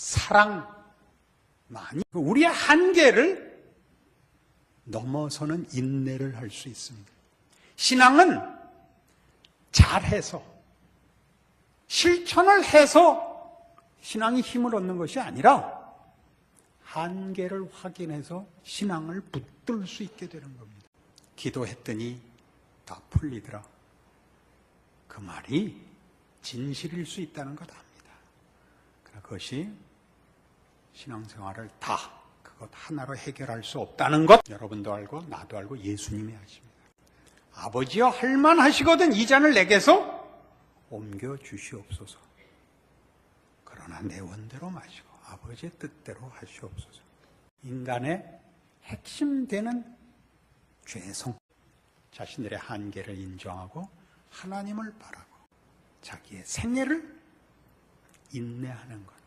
사랑, 많이 우리의 한계를 넘어서는 인내를 할 수 있습니다. 신앙은 잘해서 실천을 해서 신앙이 힘을 얻는 것이 아니라 한계를 확인해서 신앙을 붙들 수 있게 되는 겁니다. 기도했더니 다 풀리더라. 그 말이 진실일 수 있다는 것 압니다. 그것이 신앙생활을 다 그것 하나로 해결할 수 없다는 것 여러분도 알고 나도 알고 예수님이 아십니다. 아버지여 할만하시거든 이 잔을 내게서 옮겨 주시옵소서. 그러나 내 원대로 마시고 아버지의 뜻대로 하시옵소서. 인간의 핵심 되는 죄성, 자신들의 한계를 인정하고 하나님을 바라고 자기의 생애를 인내하는 것.